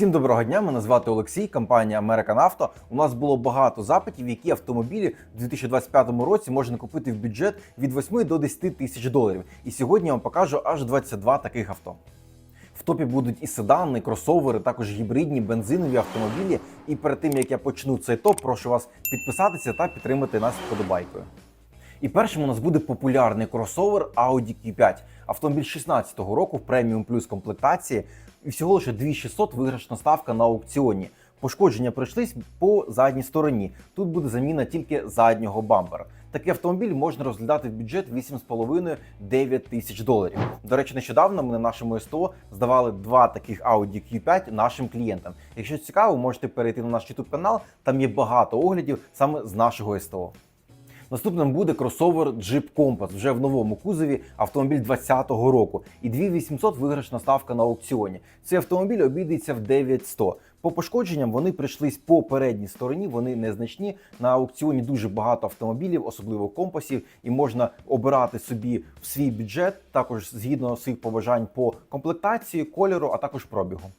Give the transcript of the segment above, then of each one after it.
Всім доброго дня, мене звати Олексій, компанія American Auto. У нас було багато запитів, які автомобілі в 2025 році можна купити в бюджет від 8 до 10 тисяч доларів. І сьогодні я вам покажу аж 22 таких авто. В топі будуть і седани, і кросовери, також гібридні, бензинові автомобілі. І перед тим як я почну цей топ, прошу вас підписатися та підтримати нас вподобайкою. І першим у нас буде популярний кросовер Audi Q5. Автомобіль 16-го року в преміум плюс комплектації. І всього лише 2600 виграшна ставка на аукціоні. Пошкодження пройшлись по задній стороні. Тут буде заміна тільки заднього бампера. Такий автомобіль можна розглядати в бюджет 8,5-9 тисяч доларів. До речі, нещодавно ми на нашому СТО здавали два таких Audi Q5 нашим клієнтам. Якщо цікаво, можете перейти на наш YouTube канал. Там є багато оглядів саме з нашого СТО. Наступним буде кросовер Jeep Compass вже в новому кузові автомобіль 2020 року. І 2800 виграшна ставка на аукціоні. Цей автомобіль обійдеться в 9100. По пошкодженням вони прийшлись по передній стороні, вони незначні. На аукціоні дуже багато автомобілів, особливо компасів, і можна обирати собі в свій бюджет, також згідно своїх побажань по комплектації, кольору, а також пробігу.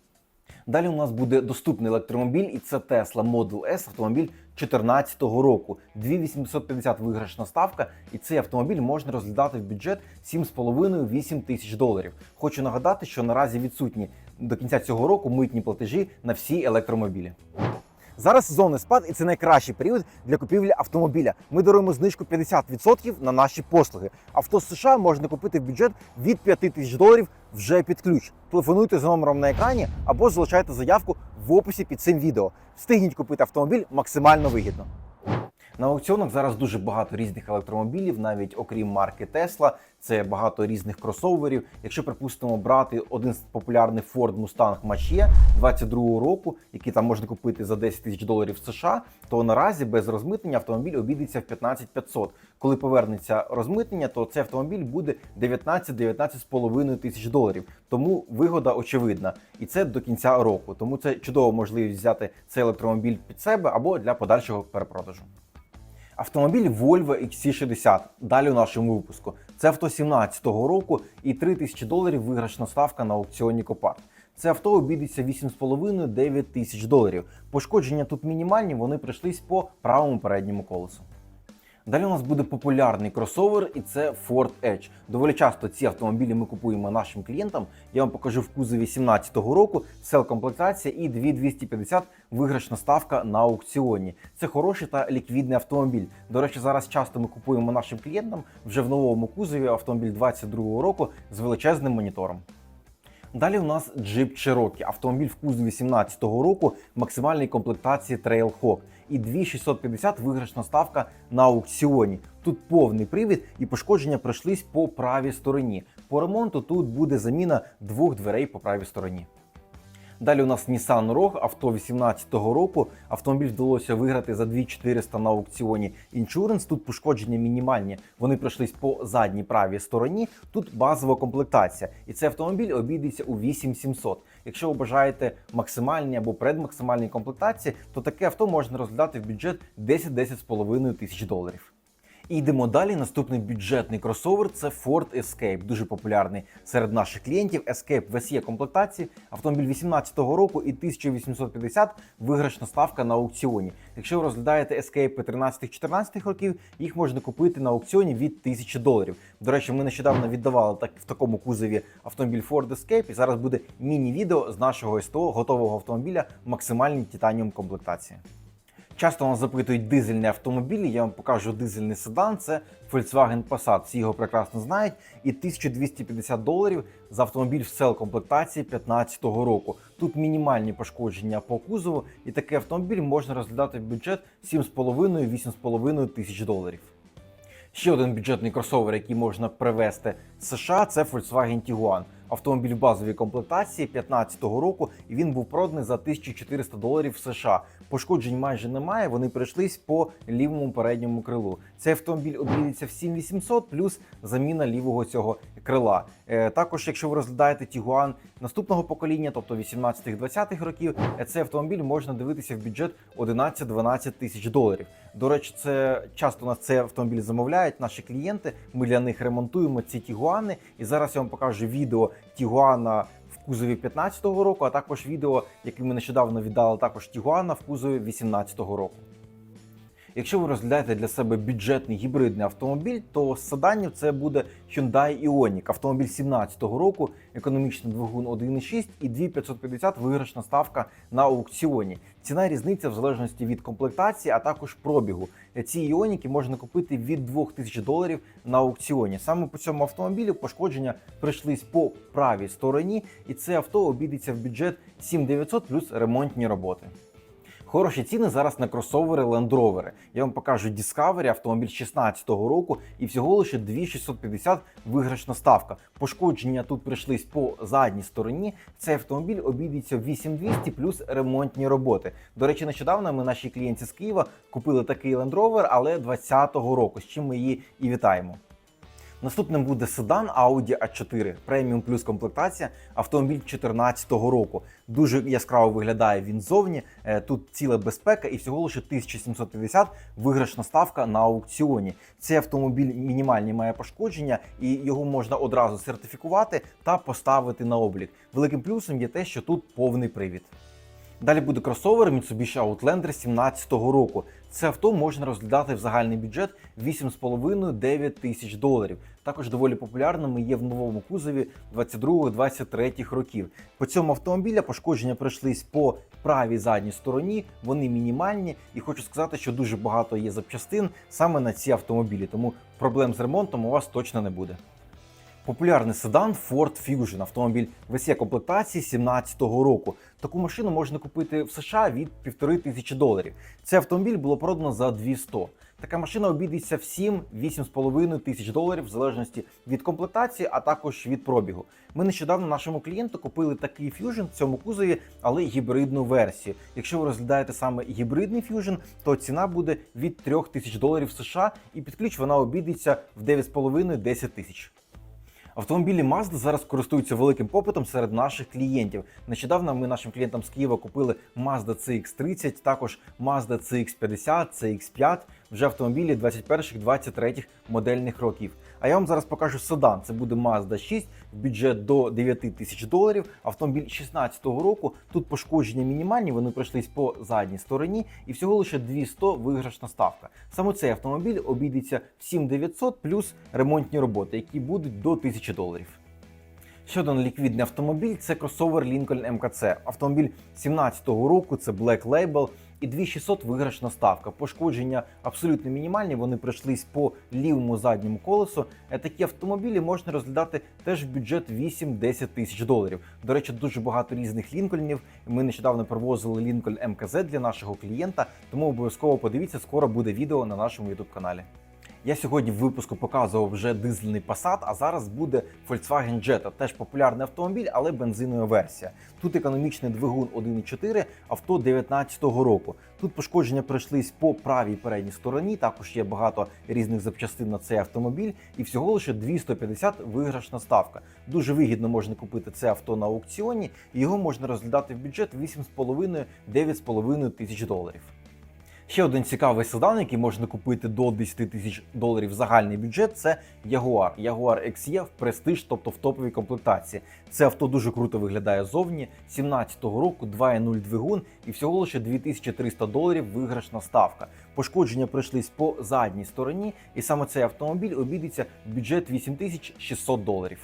Далі у нас буде доступний електромобіль, і це Tesla Model S, автомобіль 2014 року. 2850 виграшна ставка, і цей автомобіль можна розглядати в бюджет 7,5-8 тисяч доларів. Хочу нагадати, що наразі відсутні до кінця цього року митні платежі на всі електромобілі. Зараз сезонний спад, і це найкращий період для купівлі автомобіля. Ми даруємо знижку 50% на наші послуги. Авто з США можна купити в бюджет від 5 тисяч доларів вже під ключ. Телефонуйте за номером на екрані або залишайте заявку в описі під цим відео. Встигніть купити автомобіль максимально вигідно. На аукціонах зараз дуже багато різних електромобілів, навіть окрім марки Tesla. Це багато різних кросоверів. Якщо припустимо брати один з популярних Ford Mustang Mach-E 22 року, який там можна купити за 10 тисяч доларів США, то наразі без розмитнення автомобіль обійдеться в 15 500. Коли повернеться розмитнення, то цей автомобіль буде 19-19,5 тисяч доларів. Тому вигода очевидна, і це до кінця року. Тому це чудова можливість взяти цей електромобіль під себе або для подальшого перепродажу. Автомобіль Volvo XC60. Далі у нашому випуску. Це авто 17-го року і 3 тисячі доларів виграшна ставка на аукціоні Копарт. Це авто обійдеться 8,5-9 тисяч доларів. Пошкодження тут мінімальні, вони прийшлись по правому передньому колесу. Далі у нас буде популярний кросовер, і це Ford Edge. Доволі часто ці автомобілі ми купуємо нашим клієнтам. Я вам покажу в кузові 2017 року, сел комплектація і 2250 виграшна ставка на аукціоні. Це хороший та ліквідний автомобіль. До речі, зараз часто ми купуємо нашим клієнтам вже в новому кузові автомобіль 22 року з величезним монітором. Далі у нас Jeep Cherokee, автомобіль в кузові 2017 року максимальної комплектації Trailhawk і 2650 виграшна ставка на аукціоні. Тут повний привід і пошкодження пройшлись по правій стороні. По ремонту тут буде заміна двох дверей по правій стороні. Далі у нас Nissan Rogue, авто 2018 року. Автомобіль вдалося виграти за 2400 на аукціоні Insurance. Тут пошкодження мінімальні. Вони пройшлись по задній правій стороні. Тут базова комплектація. І цей автомобіль обійдеться у 8700. Якщо ви бажаєте максимальні або предмаксимальні комплектації, то таке авто можна розглядати в бюджет 10-10,5 тисяч доларів. І йдемо далі. Наступний бюджетний кросовер це Ford Escape, дуже популярний серед наших клієнтів. Escape в SE комплектації, автомобіль 2018 року і 1850 виграшна ставка на аукціоні. Якщо ви розглядаєте Escape 13-14 років, їх можна купити на аукціоні від 1000 доларів. До речі, ми нещодавно віддавали так в такому кузові автомобіль Ford Escape, і зараз буде міні-відео з нашого СТО готового автомобіля максимальній титаніум комплектації. Часто нас запитують дизельні автомобілі. Я вам покажу дизельний седан. Це Volkswagen Passat. Всі його прекрасно знають. І 1250 доларів за автомобіль в сел комплектації 2015 року. Тут мінімальні пошкодження по кузову, і такий автомобіль можна розглядати в бюджет 7,5-8,5 тисяч доларів. Ще один бюджетний кросовер, який можна привезти з США, це Volkswagen Tiguan. Автомобіль в базовій комплектації 2015 року, і він був проданий за 1400 доларів США. Пошкоджень майже немає. Вони прийшлись по лівому передньому крилу. Цей автомобіль обійдеться в 7800 плюс заміна лівого цього крила. Е, також, якщо ви розглядаєте Tiguan наступного покоління, тобто 18-20-х років, е, цей автомобіль можна дивитися в бюджет 11-12 тисяч доларів. До речі, це часто нас цей автомобіль замовляють наші клієнти. Ми для них ремонтуємо ці Тігуани. І зараз я вам покажу відео Тігуана в кузові 15-го року, а також відео, яке ми нещодавно віддали також Тігуана в кузові 18-го року. Якщо ви розглядаєте для себе бюджетний гібридний автомобіль, то з седанів це буде Hyundai Ioniq, автомобіль 17-го року, економічний двигун 1.6 і 2550 виграшна ставка на аукціоні. Ціна різниця в залежності від комплектації, а також пробігу. Ці іоніки можна купити від 2000 доларів на аукціоні. Саме по цьому автомобілю пошкодження прийшлись по правій стороні, і це авто обійдеться в бюджет 7900 плюс ремонтні роботи. Хороші ціни зараз на кросовери Land Rover. Я вам покажу Discovery, автомобіль 16-го року, і всього лише 2650 виграшна ставка. Пошкодження тут прийшлись по задній стороні. Цей автомобіль обійдеться в 8200 плюс ремонтні роботи. До речі, нещодавно ми нашій клієнті з Києва купили такий Land Rover, але 20-го року, з чим ми її і вітаємо. Наступним буде седан Audi A4 преміум плюс комплектація, автомобіль 2014 року. Дуже яскраво виглядає він зовні. Е, Тут ціла безпека і всього лише 1750 виграшна ставка на аукціоні. Цей автомобіль мінімальні має пошкодження, і його можна одразу сертифікувати та поставити на облік. Великим плюсом є те, що тут повний привід. Далі буде кросовер Mitsubishi Outlander 17-го року. Це авто можна розглядати в загальний бюджет 8,5-9 тисяч доларів. Також доволі популярними є в новому кузові 22-23 років. По цьому автомобіля пошкодження пройшлись по правій задній стороні, вони мінімальні, і хочу сказати, що дуже багато є запчастин саме на ці автомобілі, тому проблем з ремонтом у вас точно не буде. Популярний седан Ford Fusion, автомобіль весія комплектації 17-го року. Таку машину можна купити в США від 1500 доларів. Цей автомобіль було продано за 200. Така машина обійдеться в 7-8,5 тисяч доларів в залежності від комплектації, а також від пробігу. Ми нещодавно нашому клієнту купили такий Fusion в цьому кузові, але гібридну версію. Якщо ви розглядаєте саме гібридний Fusion, то ціна буде від 3 тисяч доларів США, і під ключ вона обійдеться в 9,5-10 тисяч. Автомобілі Mazda зараз користуються великим попитом серед наших клієнтів. Нещодавно ми нашим клієнтам з Києва купили Mazda CX-30, також Mazda CX-50, CX-5, вже автомобілі 21-23 модельних років. А я вам зараз покажу седан. Це буде Mazda 6 в бюджет до 9 тисяч доларів. Автомобіль 16-го року. Тут пошкодження мінімальні, вони пройшлись по задній стороні, і всього лише 200 виграшна ставка. Саме цей автомобіль обійдеться в 7900 плюс ремонтні роботи, які будуть до 1000 доларів. Ще один ліквідний автомобіль це кросовер Lincoln MKC. Автомобіль 17-го року, це Black Label і 2600 виграшна ставка. Пошкодження абсолютно мінімальні. Вони пройшлись по лівому задньому колесу. Е, Такі автомобілі можна розглядати теж в бюджет 8-10 тисяч доларів. До речі, дуже багато різних лінкольнів. Ми нещодавно привозили лінкольн МКЗ для нашого клієнта, тому обов'язково подивіться, скоро буде відео на нашому youtube каналі. Я сьогодні в випуску показував вже дизельний Passat, а зараз буде Volkswagen Jetta, теж популярний автомобіль, але бензинова версія. Тут економічний двигун 1.4, авто 19-го року. Тут пошкодження пройшлись по правій передній стороні. Також є багато різних запчастин на цей автомобіль, і всього лише 250 виграшна ставка. Дуже вигідно можна купити це авто на аукціоні, і його можна розглядати в бюджет 8,5-9,5 тисяч доларів. Ще один цікавий седан, який можна купити до 10 тисяч доларів загальний бюджет, це Jaguar. Jaguar XE в престиж, тобто в топовій комплектації. Це авто дуже круто виглядає зовні. 17-го року 2.0 двигун і всього лише 2300 доларів виграшна ставка. Пошкодження прийшлись по задній стороні, і саме цей автомобіль обійдеться в бюджет 8600 доларів.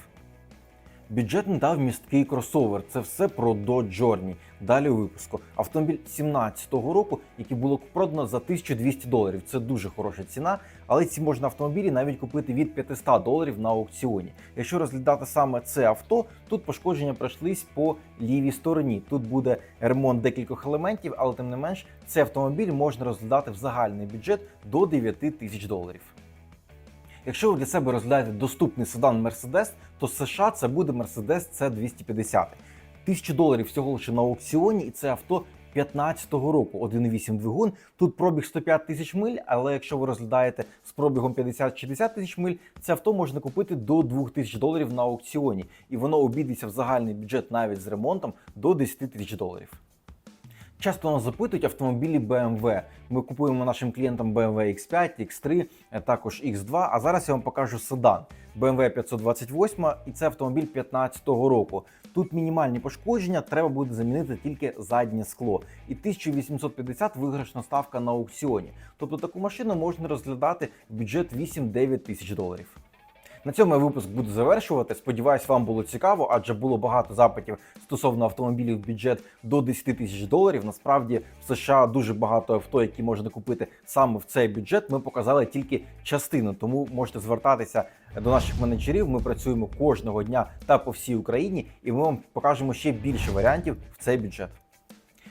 Бюджетний та вмісткий кросовер це все про Dodge Journey. Далі випуску. Автомобіль 17-го року, який було продано за 1200 доларів. Це дуже хороша ціна, але ці можна автомобілі навіть купити від 500 доларів на аукціоні. Якщо розглядати саме це авто, тут пошкодження пройшлись по лівій стороні. Тут буде ремонт декількох елементів, але тим не менш, цей автомобіль можна розглядати в загальний бюджет до 9 тисяч доларів. Якщо ви для себе розглядаєте доступний седан Mercedes, то США це буде Mercedes C250. Тисячу доларів всього лише на аукціоні, і це авто 15-го року, 1.8 двигун. Тут пробіг 105 тисяч миль, але якщо ви розглядаєте з пробігом 50-60 тисяч миль, це авто можна купити до 2000 доларів на аукціоні, і воно обійдеться в загальний бюджет навіть з ремонтом до 10 тисяч доларів. Часто нас запитують автомобілі BMW. Ми купуємо нашим клієнтам BMW X5, X3, е, також X2. А зараз я вам покажу седан BMW 528, і це автомобіль 2015 року. Тут мінімальні пошкодження, треба буде замінити тільки заднє скло. І 1850 виграшна ставка на аукціоні. Тобто таку машину можна розглядати в бюджет 8-9 тисяч доларів. На цьому я випуск буду завершувати. Сподіваюсь, вам було цікаво, адже було багато запитів стосовно автомобілів бюджет до 10 тисяч доларів. Насправді в США дуже багато авто, які можна купити саме в цей бюджет. Ми показали тільки частину, тому можете звертатися до наших менеджерів. Ми працюємо кожного дня та по всій Україні, і ми вам покажемо ще більше варіантів в цей бюджет.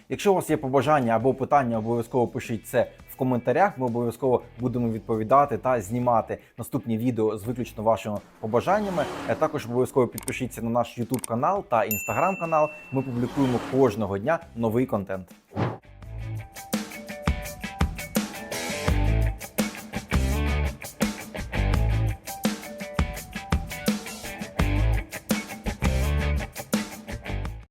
Якщо у вас є побажання або питання, обов'язково пишіть це в коментарях. Ми обов'язково будемо відповідати та знімати наступні відео з виключно вашими побажаннями. Е, Також обов'язково підпишіться на наш YouTube канал та Instagram канал. Ми публікуємо кожного дня новий контент.